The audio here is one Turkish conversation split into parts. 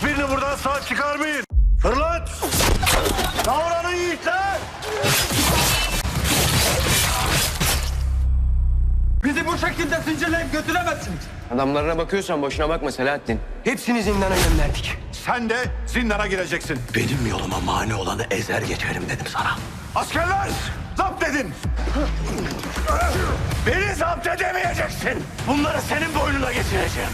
Hiçbirini buradan sağ çıkarmayın. Fırlat! Davranın yiğitler! Bizi bu şekilde zincirleyip götüremezsiniz. Adamlarına bakıyorsan boşuna bakma Selahattin. Hepsini zindana gönderdik. Sen de zindana gireceksin. Benim yoluma mani olanı ezer geçerim dedim sana. Askerler! Zapt edin! Beni zapt edemeyeceksin. Bunları senin boynuna geçireceğim.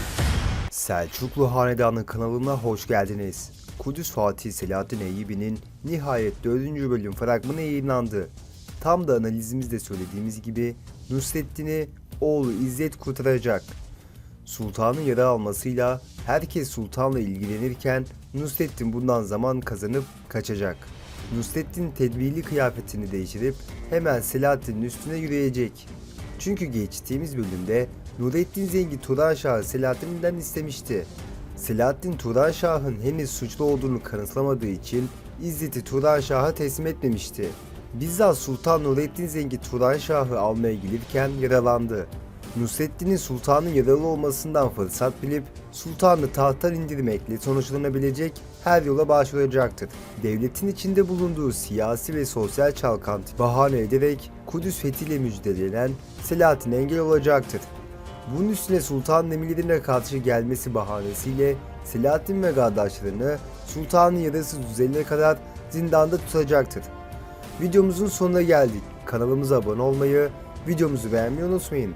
Selçuklu Hanedanı kanalına hoş geldiniz. Kudüs Fatih Selahattin Eyyubi'nin nihayet 4. bölüm fragmanı yayınlandı. Tam da analizimizde söylediğimiz gibi Nusrettin'i oğlu İzzet kurtaracak. Sultanın yara almasıyla herkes sultanla ilgilenirken Nusrettin bundan zaman kazanıp kaçacak. Nusrettin tedbirli kıyafetini değiştirip hemen Selahattin'in üstüne yürüyecek. Çünkü geçtiğimiz bölümde Nurettin Zengi Turan Şah'ı Selahattin'den istemişti. Selahattin Turan Şah'ın henüz suçlu olduğunu kanıtlamadığı için İzzet'i Turan Şah'a teslim etmemişti. Bizzat Sultan Nurettin Zengi Turan Şah'ı almaya gelirken yaralandı. Nusrettin'in sultanın yaralı olmasından fırsat bilip sultanı tahttan indirmekle sonuçlanabilecek her yola başvuracaktır. Devletin içinde bulunduğu siyasi ve sosyal çalkantı bahane ederek Kudüs fethiyle müjdelenen Selahattin engel olacaktır. Bunun üstüne sultanın emirlerine karşı gelmesi bahanesiyle Selahattin ve kardeşlerini sultanın yarası düzeline kadar zindanda tutacaktır. Videomuzun sonuna geldik. Kanalımıza abone olmayı, videomuzu beğenmeyi unutmayın.